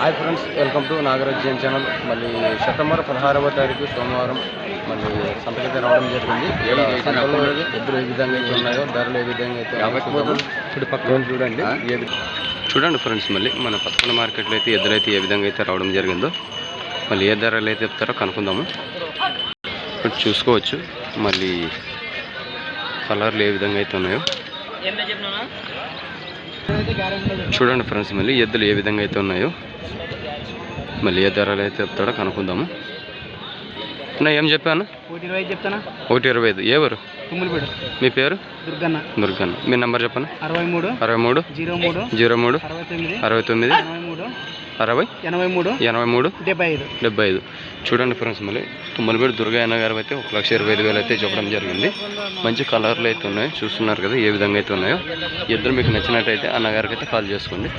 Hi friends welcome to Nagaraj Jain channel మళ్ళీ September పదహారవ తారీఖు సోమవారం మళ్ళీ సంతకైతే రావడం జరిగింది. ఎద్దులు ఏ విధంగా అయితే ఉన్నాయో ధరలు ఏ విధంగా అయితే చూద్దాము. చుట్టుపక్కల చూడండి. చూడండి ఫ్రెండ్స్ మళ్ళీ మన పక్కన మార్కెట్లో అయితే ఎద్దులైతే ఏ విధంగా అయితే రావడం జరిగిందో మళ్ళీ ఏ ధరలు అయితే చెప్తారో కనుక్కుందాము. ఇక్కడ చూసుకోవచ్చు మళ్ళీ కలర్లు ఏ విధంగా అయితే ఉన్నాయో. చూడండి ఫ్రెండ్స్ మళ్ళీ ఎద్దులు ఏ విధంగా అయితే ఉన్నాయో. మళ్ళీ ఏ ధరలు అయితే చెప్తాడో కనుక్కుందాము. అన్న ఏం చెప్పాను? ఒకటి ఇరవై ఐదు చెప్తానా? ఒకటి ఇరవై ఐదు. ఎవరు మీ పేరు? దుర్గన్న. దుర్గన్న. మీ నెంబర్ చెప్పను అరవై మూడు. అరవై మూడు. జీరో మూడు. జీరో మూడు. అరవై తొమ్మిది. అరవై ఎనభై మూడు. ఎనభై మూడు. డెబ్బై ఐదు. డెబ్బై ఐదు. చూడండి ఫ్రెండ్స్ మళ్ళీ తుమ్మలపేట దుర్గయ్య గారు అయితే ఒక లక్ష ఇరవై ఐదు వేలు అయితే చెప్పడం జరిగింది. మంచి కలర్లు అయితే ఉన్నాయి. చూస్తున్నారు కదా ఏ విధంగా అయితే ఉన్నాయో. ఇద్దరు మీకు నచ్చినట్టయితే అన్నగారికి అయితే కాల్ చేసుకోండి.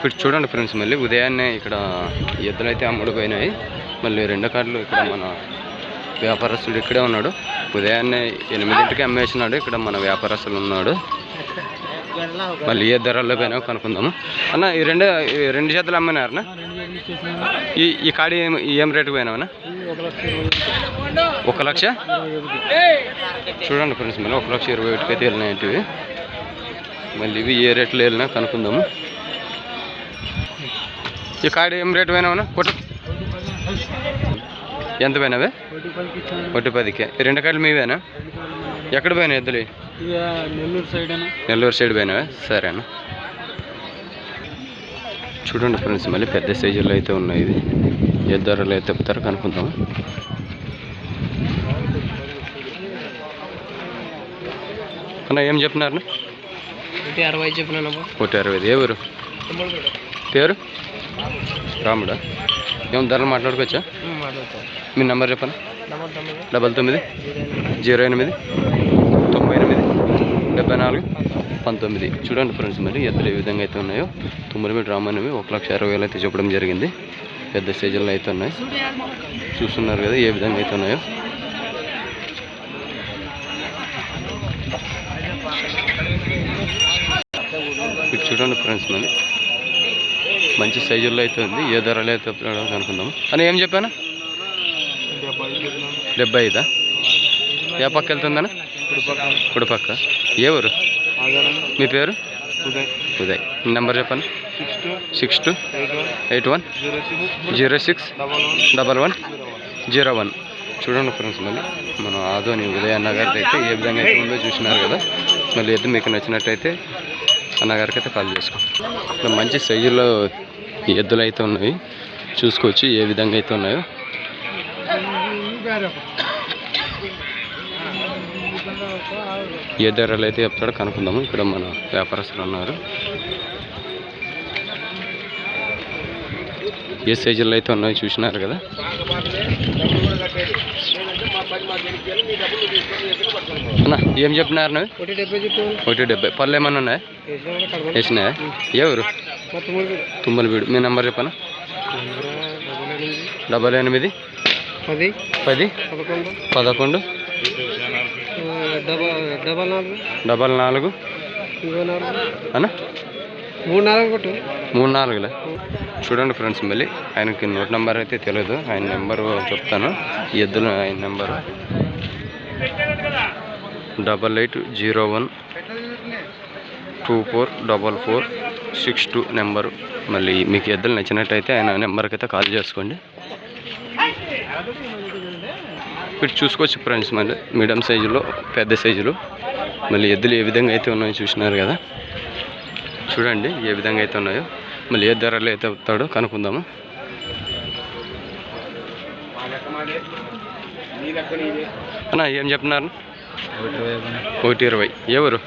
ఇప్పుడు చూడండి ఫ్రెండ్స్ మళ్ళీ ఉదయాన్నే ఇక్కడ ఎద్దులు అయితే అమ్ముడుపోయినాయి. మళ్ళీ రెండో కార్లు ఇక్కడ మన వ్యాపారస్తుడు ఇక్కడే ఉన్నాడు. ఉదయాన్నే ఎనిమిదింటికి అమ్మేసినాడు ఇక్కడ మన వ్యాపారస్తులు ఉన్నాడు. మళ్ళీ ఏ ధరల్లో పోయినా కనుక్కుందాము. అన్న ఈ రెండు ఈ రెండు చేతులు అమ్మినారనా? ఈ ఈ కాడి ఏం ఏం రేటు పోయినావనా? ఒక లక్ష? ఒక లక్ష చూడండి ఫ్రెండ్స్ మళ్ళీ ఒక లక్ష ఇరవై ఒకటికి అయితే వెళ్ళినాయి మళ్ళీ ఇవి ఏ రేట్లో వెళ్ళినా కనుక్కుందాము. ఈ కాడి ఏం రేటు పోయినావనా కొట్టు. ఎంత పోయినావే? ఒకటి పదికి రెండు కాడలు మీవేనా? ఎక్కడ పోయినాయి ఎద్దులు? నెల్లూరు సైడ్ నెల్లూరు సైడ్ పోయినావా? సరేనా. చూడండి ఫ్రెండ్స్ మళ్ళీ పెద్ద సైజుల్లో అయితే ఉన్నాయి ఇది. ఏ ధరలు అయితే చెప్తారో కనుక్కుందాం. అన్న ఏం చెప్పినారు? ఒకటి అరవై చెప్పినాను ఒకటి అరవై. ఏ ఊరు? పేరు? రాముడా. ఏం ధరలు మాట్లాడుకోవచ్చా? మీ నెంబర్ చెప్పండి. తొమ్మిది. డబల్ తొమ్మిది. జీరో ఎనిమిది. తొంభై ఎనిమిది. డెబ్బై నాలుగు. పంతొమ్మిది. చూడండి ఫ్రెండ్స్ మరి ఎద్దులు ఏ విధంగా అయితే ఉన్నాయో. తుమ్మలమేటి రామనేవి ఒక లక్ష అరవై వేలు అయితే చెప్పడం జరిగింది. పెద్ద స్టేజ్లో అయితే ఉన్నాయి. చూస్తున్నారు కదా ఏ విధంగా అయితే ఉన్నాయో. చూడండి ఫ్రెండ్స్ మరి. మంచి సైజుల్లో అయితే ఉంది. ఏ ధరలో అయితే చెప్తున్నాడో అనుకుందాము. అని ఏం చెప్పాను? డెబ్బై ఐదా? ఏ పక్క వెళ్తుందనా కుడి పక్క ఏ ఊరు? మీ పేరు? ఉదయ్. నెంబర్ చెప్పండి. Six two eight one zero six double one zero one. చూడండి ఫ్రెండ్స్ మళ్ళీ మనం ఆదోని ఉదయ్ అన్నగారిది అయితే ఏ విధంగా అయితే ఉందో చూసినారు కదా. మళ్ళీ అయితే మీకు నచ్చినట్టయితే అన్నగారికి అయితే కాల్ చేసుకోండి ఇక్కడ మంచి సైజులో ఎద్దులు అయితే ఉన్నాయి. చూసుకోవచ్చు ఏ విధంగా అయితే ఉన్నాయో. ఏ ధరలు అయితే చెప్తాడో. కనుక్కుందాము. ఇక్కడ మన వ్యాపారస్తులు ఉన్నారు. ఏ సైజుల్లో అయితే ఉన్నాయో చూసినారు కదా. అన్న ఏం చెప్పినారు నువ్వు? ఒకటి డెబ్బై పళ్ళు ఏమన్నా ఉన్నాయా? వేసినాయా ఎవరు తుమ్మలవీడు మీ నెంబర్ చెప్పనా? డబల్ ఎనిమిది. పది. పది. పదకొండు. డబల్ నాలుగు. అన్న? మూడు నాలుగు మూడు నాలుగులే? చూడండి ఫ్రెండ్స్ మళ్ళీ. ఆయనకి నోట్ నెంబర్ అయితే తెలియదు ఆయన నెంబరు చెప్తాను. ఈ ఎద్దులు ఆయన number. Double eight zero one two four double four six two number. మళ్ళీ మీకు ఎద్దులు నచ్చినట్టయితే ఆయన నెంబర్కి అయితే కాల్ చేసుకోండి. ఇప్పుడు చూసుకోవచ్చు ఫ్రెండ్స్ మళ్ళీ. మీడియం సైజులో పెద్ద సైజులో. మళ్ళీ ఎద్దులు ఏ విధంగా అయితే ఉన్నాయో చూసినారు కదా. చూడండి ఏ విధంగా అయితే ఉన్నాయో. మళ్ళీ ఏ ధరలు అయితే అవుతాడో కనుక్కుందాము? అన్న ఏం చెప్తున్నారు? ఒకటి ఇరవై. ఎవరు?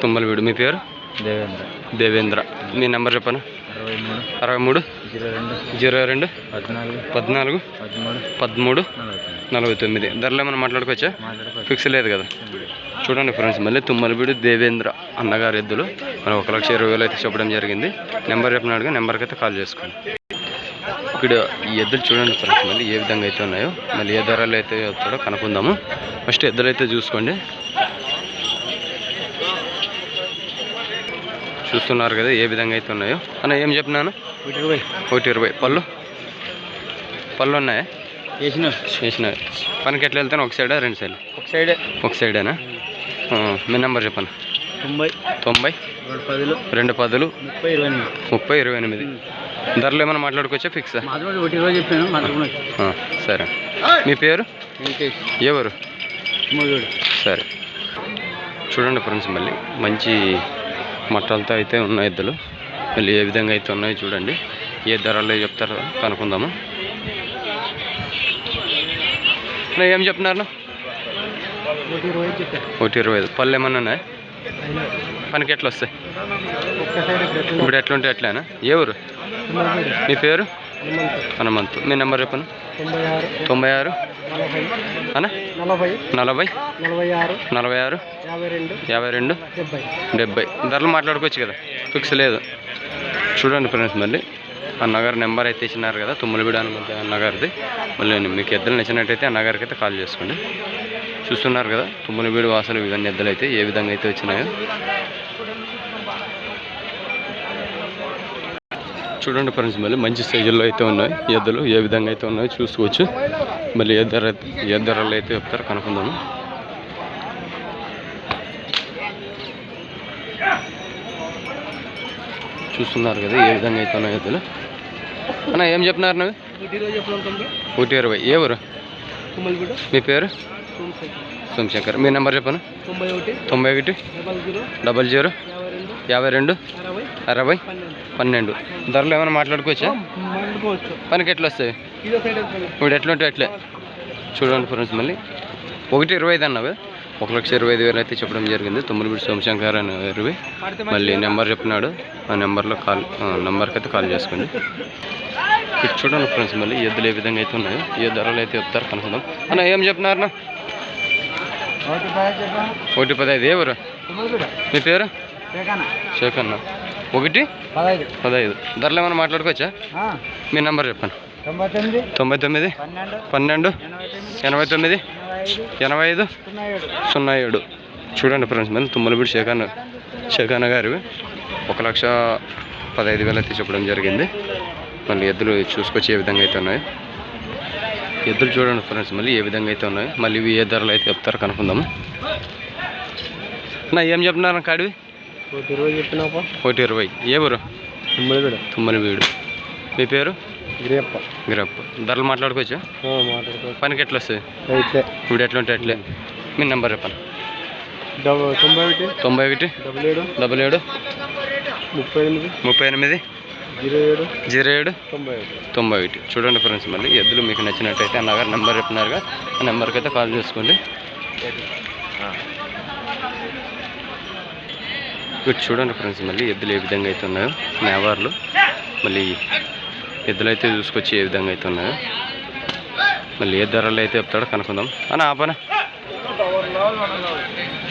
తుమ్మలవీడు. మీ పేరు? దేవేంద్ర. దేవేంద్ర. మీ నెంబర్ చెప్పను? అరవై మూడు. అరవై మూడు. జీరో రెండు పద్నాలుగు పదమూడు నలభై తొమ్మిది. ధరలు ఏమైనా మాట్లాడుకోవచ్చా? మాట్లాడుకో ఫిక్స్ లేదు కదా. చూడండి ఫ్రెండ్స్ మళ్ళీ తుమ్మలబీడు దేవేంద్ర అన్నగారు ఎద్దులు. మనం ఒక లక్ష ఇరవై వేలు అయితే చెప్పడం జరిగింది. నెంబర్ చెప్పినాడుగా నెంబర్కి అయితే కాల్ చేసుకోండి. ఇక్కడ ఈ ఎద్దులు చూడండి ఫ్రెండ్స్ మళ్ళీ ఏ విధంగా అయితే ఉన్నాయో మళ్ళీ ఏ ధరలు అయితే వస్తాడో కనుక్కుందాము. ఫస్ట్ ఎద్దులు అయితే చూసుకోండి. చూస్తున్నారు కదా ఏ విధంగా అయితే ఉన్నాయో. అన్న ఏం చెప్పినాను ఒకటి ఇరవై. ఒకటి ఇరవై. పళ్ళు? పళ్ళు ఉన్నాయా? చేసినవి పనికి ఎట్లా వెళ్తాను? ఒక సైడా రెండు సైడ్? ఒక సైడే. ఒక సైడేనా? మీ నెంబర్ చెప్పండి తొంభై. తొంభై? రెండు పదులు. రెండు పదులు? ముప్పై ఇరవై ఎనిమిది. ముప్పై ఇరవై ఎనిమిది. ధరలు ఏమైనా మాట్లాడుకోవచ్చా? ఫిక్సా? చెప్పాను సరే. మీ పేరు? ఎవరు? సరే. చూడండి ఫ్రెండ్స్ మళ్ళీ మంచి మట్టలతో అయితే ఉన్నాయి ఎద్దులు మళ్ళీ ఏ విధంగా అయితే ఉన్నాయో చూడండి. ఏ ధరలో చెప్తారో కనుక్కుందాము. ఏం చెప్తున్నారు? ఒకటి ఇరవై ఐదు. పళ్ళు ఏమన్నా ఉన్నాయా? పనికి ఎట్లా వస్తాయి? ఇప్పుడు ఎట్లుంటే ఎట్లానా ఏ ఊరు? మీ పేరు? హనుమంతు. మీ నెంబర్ చెప్పను తొంభై ఆరు. నలభై. నలభై. నలభై ఆరు. నలభై ఆరు. యాభై రెండు. డెబ్బై. ధరలు మాట్లాడుకోవచ్చు కదా. ఫిక్స్ లేదు. చూడండి ఫ్రెండ్స్ మళ్ళీ. అన్నగారు నెంబర్ అయితే ఇచ్చినారు కదా తుమ్మలబీడ హనుమంతు అన్నగారిది. మళ్ళీ మీకు ఎద్దులు నచ్చినట్టయితే అన్నగారికి అయితే కాల్ చేసుకోండి. చూస్తున్నారు కదా తుమ్మలబీడు వాసలు ఇవన్నీ ఎద్దులు అయితే ఏ విధంగా అయితే వచ్చినాయో. చూడండి ఫ్రెండ్స్ మళ్ళీ మంచి సైజుల్లో అయితే ఉన్నాయి. ఎద్దులు ఏ విధంగా అయితే ఉన్నాయో చూసుకోవచ్చు. మళ్ళీ ఏ ధర ఏ ధరలు అయితే చెప్తారో కనుక్కుందాము. చూస్తున్నారు కదా ఏ విధంగా అయితే ఉన్నాయి ఎద్దులు. అన్న ఏం చెప్పినారు నువ్వు? ఒకటి ఇరవై. ఏ ఊరు? మీ పేరు? సోమశంకర్ మీ నెంబర్ చెప్పను? తొంభై ఒకటి. Double zero. యాభై రెండు. అరవై. పన్నెండు. ధరలు ఏమైనా మాట్లాడుకోవచ్చా? పనికి ఎట్లా వస్తాయి ఇప్పుడు ఎట్లుంటే అట్లే. చూడండి ఫ్రెండ్స్ మళ్ళీ. ఒకటి ఇరవై ఐదు అన్నవి? ఒక లక్ష ఇరవై ఐదు వేలు అయితే చెప్పడం జరిగింది. తొమ్మిది సోమశంకర్ అని ఇరవై. మళ్ళీ నెంబర్ చెప్పినాడు. ఆ నెంబర్లో కాల్ నెంబర్కి అయితే కాల్ చేసుకోండి. ఇక్కడ చూడండి ఫ్రెండ్స్ మళ్ళీ. ఎద్దులు ఏ విధంగా అయితే ఉన్నాయో? ఏ ధరలు అయితే చెప్తారు కనుక్కుందాం. అన్న ఏం చెప్తున్నారన్నా ఒకటి పదహైదు తుమ్మలగూడ మీ పేరు? అన్న ఒకటి? పదహైదు. పదహైదు. ధరలు ఏమైనా మాట్లాడుకోవచ్చా? మీ నెంబర్ చెప్పండి. తొంభై తొమ్మిది తొంభై తొమ్మిది పన్నెండు ఎనభై తొమ్మిది. ఎనభై ఐదు. సున్నా ఏడు. చూడండి ఫ్రెండ్స్ మళ్ళీ తుమ్మలపూడి శేఖాన్ శేఖాన్ గారివి ఒక లక్ష పదహైదు వేలు అయితే చెప్పడం జరిగింది. మళ్ళీ ఎద్దులు చూసుకొచ్చి ఏ విధంగా అయితే ఉన్నాయి. ఎద్దులు చూడండి ఫ్రెండ్స్ మళ్ళీ ఏ విధంగా అయితే ఉన్నాయి. మళ్ళీ ఇవి ఏ ధరలు అయితే చెప్తారో కనుక్కుందాము. నా ఏం చెప్తున్నారు కాడివి? ఒకటి ఇరవై చెప్పినాపా ఒకటి ఇరవై ఏ ఊరు? తుమ్మలగూడ తుమ్మలవీడు మీ పేరు? గిరియప్ప గిరప్ప ధరలు మాట్లాడుకోవచ్చా? మాట్లాడుకోవచ్చు. పనికి ఎట్లా వస్తుంది అయితే. ఇప్పుడు ఎట్లా ఉంటే ఎట్లే మీ నెంబర్ చెప్పండి. తొంభై ఒకటి. తొంభై ఒకటి. డబల్ ఏడు. డబల్ ఏడు. ముప్పై ఎనిమిది. ముప్పై ఎనిమిది. జీరో ఏడు. జీరో ఏడు. తొంభై ఒకటి. తొంభై ఒకటి. చూడండి ఫ్రెండ్స్ మళ్ళీ ఎద్దులు మీకు నచ్చినట్టయితే అన్నగారు నెంబర్ చెప్పినారుగా. ఆ నెంబర్కి అయితే కాల్ చేసుకోండి. ఇక్కడ చూడండి ఫ్రెండ్స్ మళ్ళీ ఎద్దులు ఏ విధంగా అయితే ఉన్నాయో నేవార్లు. మళ్ళీ ఎద్దులు అయితే చూసుకొచ్చి ఏ విధంగా అయితే ఉన్నాయో. మళ్ళీ ఏ ధరలు అయితే చెప్తాడో కనుక్కుందాం. అన్న ఆపన?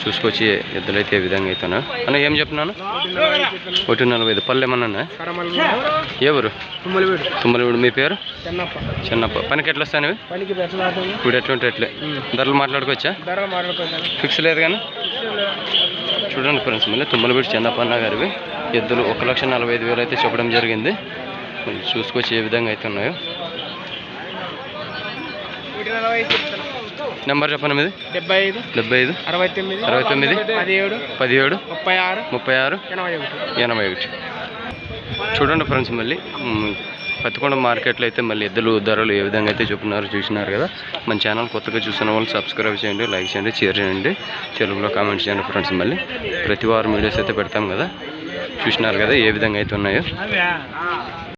చూసుకొచ్చి ఎద్దులు అయితే ఏ విధంగా అయితే ఉన్నాయో. అన్న ఏం చెప్తున్నాను? ఒకటి నలభై ఐదు పళ్ళు ఏమన్నా ఊరు? తుమ్మలవీడు. మీ పేరు? చెన్నప్ప. పనికి ఎట్లా వస్తాను ఇప్పుడు ఎట్లుంటే ఎట్లే ధరలు మాట్లాడుకోవచ్చా? ఫిక్స్ లేదు కానీ చూడండి ఫ్రెండ్స్ మళ్ళీ తుమ్మలపేట చిన్నపన్న గారివి. ఎద్దులు ఒక లక్ష నలభై ఐదు వేలు అయితే చెప్పడం జరిగింది. చూసుకొచ్చి ఏ విధంగా అయితే ఉన్నాయో. నెంబర్ చెప్పండి మీది? డెబ్బై ఐదు డెబ్బై ఐదు అరవై తొమ్మిది అరవై తొమ్మిది పదిహేడు పదిహేడు ముప్పై ఆరు ముప్పై ఆరు ఎనభై ఒకటి. ఎనభై ఒకటి. చూడండి ఫ్రెండ్స్ మళ్ళీ. పత్తికొండ మార్కెట్లో అయితే మళ్ళీ ఎద్దులు ధరలు ఏ విధంగా అయితే చూపుతున్నారో చూసినారు కదా. మన ఛానల్ కొత్తగా చూసిన వాళ్ళు సబ్స్క్రైబ్ చేయండి లైక్ చేయండి షేర్ చేయండి. తెలుగులో కామెంట్ చేయండి ఫ్రెండ్స్ మళ్ళీ. ప్రతి వారం వీడియోస్ అయితే పెడతాం కదా. చూసినారు కదా ఏ విధంగా అయితే ఉన్నాయో.